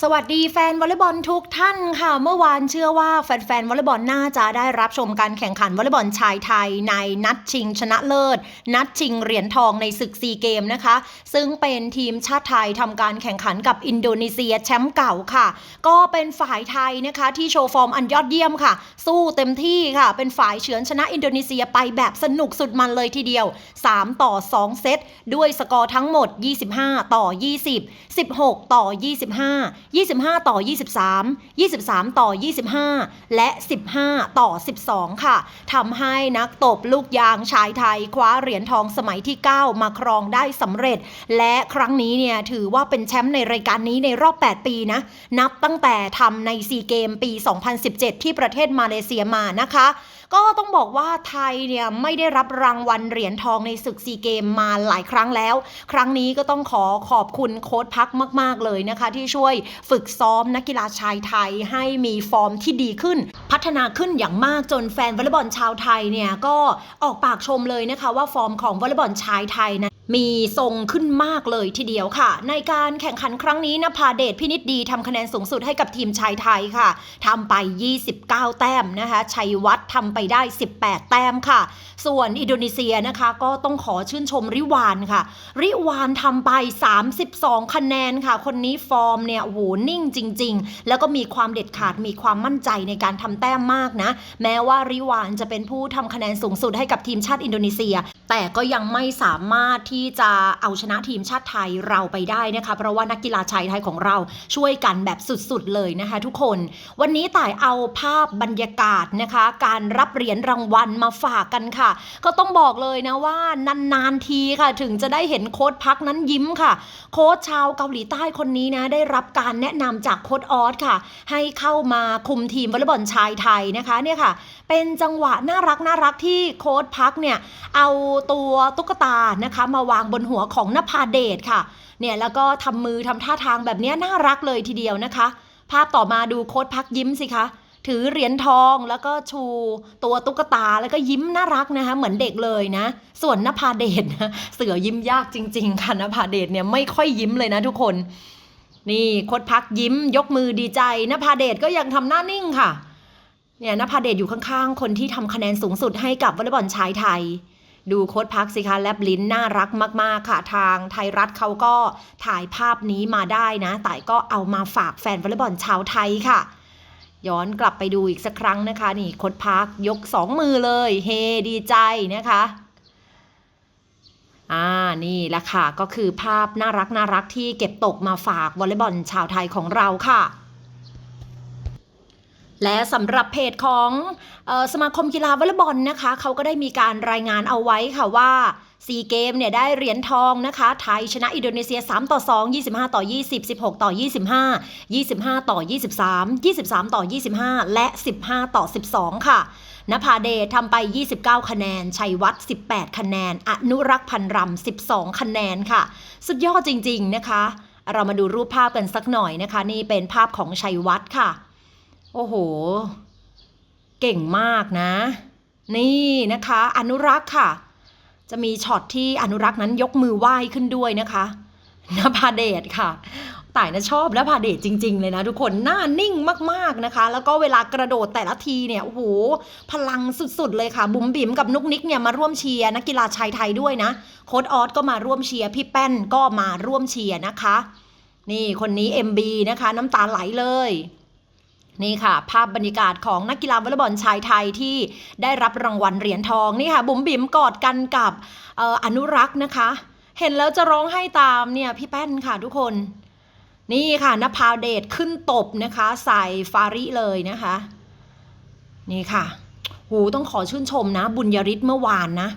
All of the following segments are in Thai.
สวัสดีแฟนวอลเลย์บอลทุกท่านค่ะ เมื่อวานเชื่อว่าแฟนๆวอลเลย์บอลน่าจะได้รับชมการแข่งขันวอลเลย์บอลชายไทยในนัดชิงชนะเลิศ นัดชิงเหรียญทองในศึกซีเกมนะคะ ซึ่งเป็นทีมชาติไทยทำการแข่งขันกับอินโดนีเซียแชมป์เก่าค่ะ ก็เป็นฝ่ายไทยนะคะที่โชว์ฟอร์มอันยอดเยี่ยมค่ะ สู้เต็มที่ค่ะ เป็นฝ่ายเฉือนชนะอินโดนีเซียไปแบบสนุกสุดมันเลยทีเดียว 3 ต่อ 2 เซตด้วยสกอร์ทั้งหมด 25 ต่อ 20 16 ต่อ 25 25 ต่อ 23 23 ต่อ 25 และ 15 ต่อ 12 ค่ะทำให้นักตบลูกยางชายไทยคว้าเหรียญทองสมัยที่ 9 มาครองได้สำเร็จ และครั้งนี้เนี่ยถือว่าเป็นแชมป์ในรายการนี้ในรอบ 8 ปีนะ นับตั้งแต่ทำในซีเกมปี 2017 ที่ประเทศมาเลเซียมานะคะ ก็ต้องบอกว่าไทยเนี่ยไม่ได้รับรางวัลเหรียญทองในศึกซีเกมมาหลายครั้งแล้ว ครั้งนี้ก็ต้องขอขอบคุณโค้ชพักมาก ๆ เลยนะคะ ที่ช่วยฝึกซ้อมนักกีฬาชายไทยให้มีฟอร์มที่ดีขึ้น พัฒนาขึ้นอย่างมากจนแฟนวอลเลย์บอลชาวไทยเนี่ยก็ออกปากชมเลยนะคะว่าฟอร์มของวอลเลย์บอลชายไทยนะ มีทรงขึ้นมากเลยทีเดียวค่ะ ในการแข่งขันครั้งนี้นภาเดชพินิจดีทำคะแนนสูงสุดให้กับทีมชายไทยค่ะทำไป 29 แต้มนะคะ ชัยวัฒน์ทำไปได้ 18 แต้มค่ะ ส่วนอินโดนีเซียนะคะก็ต้องขอชื่นชมริวานค่ะ ริวานทำไป 32 คะแนนค่ะ คนนี้ฟอร์มเนี่ยโอ้โหนิ่งจริง ๆ แล้วก็มีความเด็ดขาดมีความมั่นใจในการทำแต้มมากนะ แม้ว่าริวานจะเป็นผู้ทำคะแนนสูงสุดให้กับทีมชาติอินโดนีเซีย แต่ก็ยังไม่สามารถที่จะเอาชนะทีมชาติไทยเราไปได้นะคะเพราะว่านักกีฬาชายไทยของเราช่วยกันแบบสุดๆเลยนะคะ ทุกคน วันนี้ต่ายเอาภาพบรรยากาศนะคะ การรับเหรียญรางวัลมาฝากกันค่ะ ก็ต้องบอกเลยนะว่านานๆทีค่ะ ถึงจะได้เห็นโค้ดพักนั้นยิ้มค่ะ โค้ชชาวเกาหลีใต้คนนี้นะได้รับการแนะนำจากโค้ดออสค่ะ ให้เข้ามาคุมทีมวอลเลย์บอลชายไทยนะคะเนี่ยค่ะ เป็นจังหวะน่ารักน่ารักที่โค้ดพักเนี่ยเอาตัวตุ๊กตานะคะมาวางบนหัวของนภาเดชค่ะ เนี่ยแล้วก็ทำมือทำท่าทางแบบนี้น่ารักเลยทีเดียวนะคะ ภาพต่อมาดูโค้ดพักยิ้มสิคะถือเหรียญทองแล้วก็ชูตัวตุ๊กตาแล้วก็ยิ้มน่ารักนะคะ เหมือนเด็กเลยนะ ส่วนนภาเดชนะเสือยิ้มยากจริง ๆ ค่ะนภาเดชเนี่ยไม่ค่อยยิ้มเลยนะทุกคน นี่โค้ดพักยิ้ม ยกมือดีใจนภาเดชก็ยังทำหน้านิ่งค่ะ เนี่ยนภาเดชอยู่ข้างๆ คนที่ทำคะแนนสูงสุดให้กับวอลเลย์บอลชายไทย ดูโค้ดพักสิคะแลบลิ้นน่ารักมาก ๆ ค่ะ ทางไทยรัฐเขาก็ถ่ายภาพนี้มาได้นะแต่ก็เอามาฝากแฟนวอลเลย์บอลชาวไทยค่ะ ย้อนกลับไปดูอีกสักครั้งนะคะ นี่โค้ดพักยกสองมือเลย เฮดีใจนะคะอ่านี่แหละค่ะ ก็คือภาพน่ารักน่ารักที่เก็บตกมาฝากวอลเลย์บอลชาวไทยของเราค่ะ และสำหรับเพจของออสมาคมกีฬาวอลเลย์บอลนะคะเขาก็ได้มีการรายงานเอาไว้ค่ะว่าซีเกมเนี่ยได้เหรียญทองนะคะ ไทยชนะอินโดนีเซีย 3 ต่อ 2 25 ต่อ 20 16 ต่อ 25 25 ต่อ 23 23 ต่อ 25 และ 15 ต่อ 12 ค่ะนภาเดชทำไป 29 คะแนน ชัยวัฒน์18 คะแนน อนุรักษ์พันรำ12 คะแนนค่ะ สุดยอดจริง ๆ นะคะ เรามาดูรูปภาพกันสักหน่อยนะคะ นี่เป็นภาพของชัยวัฒน์ค่ะ โอ้โห เก่งมากนะ นี่นะคะ อนุรักษ์ค่ะ จะมีช็อตที่อนุรักษ์นั้นยกมือไหว้ขึ้นด้วยนะคะนภาเดชค่ะต่ายนะชอบนภาเดชจริง ๆ เลยนะทุกคนหน้านิ่งมากๆนะคะ แล้วก็เวลากระโดดแต่ละทีเนี่ยโอ้โหพลังสุดๆเลยค่ะ บุ๋มบิ๋มกับนุกนิกเนี่ยมาร่วมเชียร์นักกีฬาชายไทยด้วยนะ โค้ดออสก็มาร่วมเชียร์พี่แป้นก็มาร่วมเชียร์นะคะ นี่คนนี้ MB นะคะ น้ำตาไหลเลย นี่ค่ะ ภาพบรรยากาศของนักกีฬาวอลเลย์บอลชายไทยที่ได้รับรางวัลเหรียญทองนี่ค่ะบุ๋มบิ๋มกอดกันกับอออนุรักษ์นะคะ เห็นแล้วจะร้องไห้ตามเนี่ยพี่แป้นค่ะทุกคน นี่ค่ะนภาเดชขึ้นตบนะคะ ใส่ฟาริเลยนะคะ นี่ค่ะหูต้องขอชื่นชมนะ บุญยริศเมื่อวานนะ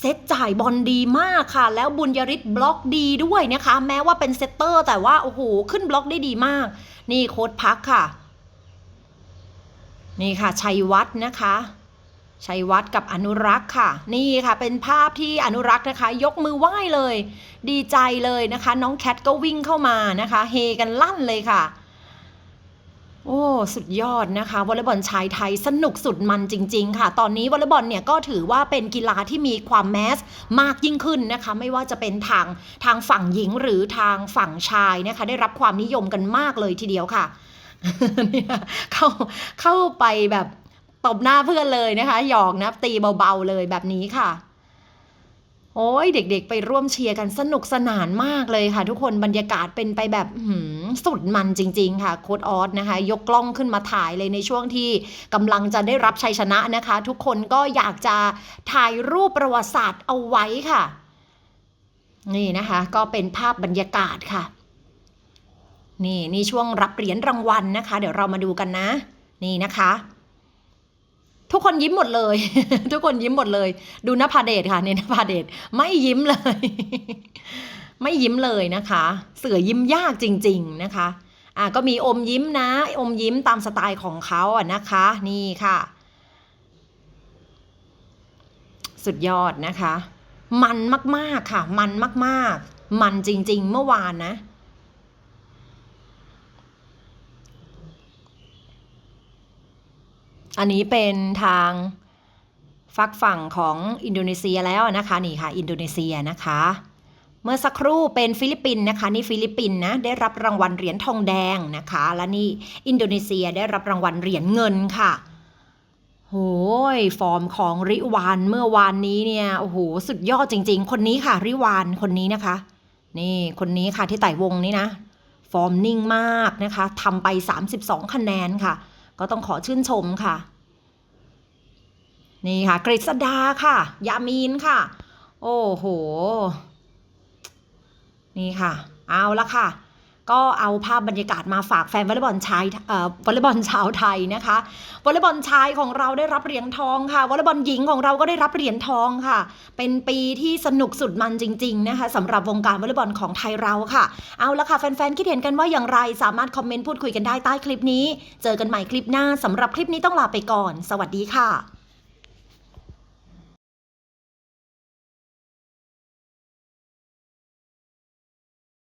เซตจ่ายบอลดีมากค่ะ แล้วบุญยริศบล็อกดีด้วยนะคะ แม้ว่าเป็นเซตเตอร์แต่ว่าโอ้โหขึ้นบล็อกได้ดีมาก นี่โค้ดพักค่ะ นี่ค่ะชัยวัฒน์นะคะชัยวัฒน์กับอนุรักษ์ค่ะ นี่ค่ะเป็นภาพที่อนุรักษ์นะคะ ยกมือไหว้เลย ดีใจเลยนะคะ น้องแคทก็วิ่งเข้ามานะคะเฮกันลั่นเลยค่ะ โอ้สุดยอดนะคะวอลเลย์บอลชายไทยสนุกสุดมันจริง ๆ ค่ะ ตอนนี้วอลเลย์บอลเนี่ยก็ถือว่าเป็นกีฬาที่มีความแมสมากยิ่งขึ้นนะคะ ไม่ว่าจะเป็นทางทางฝั่งหญิงหรือทางฝั่งชายนะคะ ได้รับความนิยมกันมากเลยทีเดียวค่ะ เนี่ยเข้าเข้าไปแบบตบหน้าเพื่อนเลยนะคะหยอกนะตีเบาๆเลยแบบนี้ค่ะ โอ้ยเด็กๆ ไปร่วมเชียร์กันสนุกสนานมากเลยค่ะ ทุกคนบรรยากาศเป็นไปแบบหืสุดมันจริง ๆ ค่ะโค้ดออสนะคะ ยกกล้องขึ้นมาถ่ายเลยในช่วงที่กำลังจะได้รับชัยชนะนะคะ ทุกคนก็อยากจะถ่ายรูปประวัติศาสตร์เอาไว้ค่ะ นี่นะคะ ก็เป็นภาพบรรยากาศค่ะ นี่นี่ช่วงรับเหรียญรางวัลนะคะ เดี๋ยวเรามาดูกันนะ นี่นะคะ ทุกคนยิ้มหมดเลย ทุกคนยิ้มหมดเลย ดูนภาเดชค่ะเนี่นภาเดชไม่ยิ้มเลย ไม่ยิ้มเลยนะคะ เสือยิ้มยากจริง ๆนะคะอะก็มีอมยิ้มนะ อมยิ้มตามสไตล์ของเขาอะนะคะ นี่ค่ะ สุดยอดนะคะ มันมากๆค่ะ มันมากๆ มันจริง ๆ เมื่อวานนะ อันนี้เป็นทางฝักฝั่งของอินโดนีเซียแล้วนะคะนี่ค่ะ อินโดนีเซียนะคะ เมื่อสักครู่เป็นฟิลิปปินส์นะคะนี่ฟิลิปปินส์นะได้รับรางวัลเหรียญทองแดงนะคะ และนี่อินโดนีเซียได้รับรางวัลเหรียญเงินค่ะโหยฟอร์มของริวานเมื่อวานนี้เนี่ยโอ้โหสุดยอดจริง ๆ คนนี้ค่ะ ริวานคนนี้นะคะ นี่คนนี้ค่ะที่ไต่วงนี้นะ ฟอร์มนิ่งมากนะคะทำไป 32 คะแนนค่ะ ก็ต้องขอชื่นชมค่ะ นี่ค่ะกฤษดาค่ะ ยามีนค่ะ โอ้โห นี่ค่ะ เอาละค่ะ ก็เอาภาพบรรยากาศมาฝากแฟนวอลเลย์บอลชายเอ่อวอลเลย์บอลชาวไทยนะคะวอลเลย์บอลชายของเราได้รับเหรียญทองค่ะวอลเลย์บอลหญิงของเราก็ได้รับเหรียญทองค่ะ เป็นปีที่สนุกสุดมันจริง ๆ นะคะสำหรับวงการวอลเลย์บอลของไทยเราค่ะ เอาละค่ะแฟนๆคิดเห็นกันว่าอย่างไรสามารถคอมเมนต์พูดคุยกันได้ใต้คลิปนี้ เจอกันใหม่คลิปหน้าสำหรับคลิปนี้ต้องลาไปก่อน สวัสดีค่ะ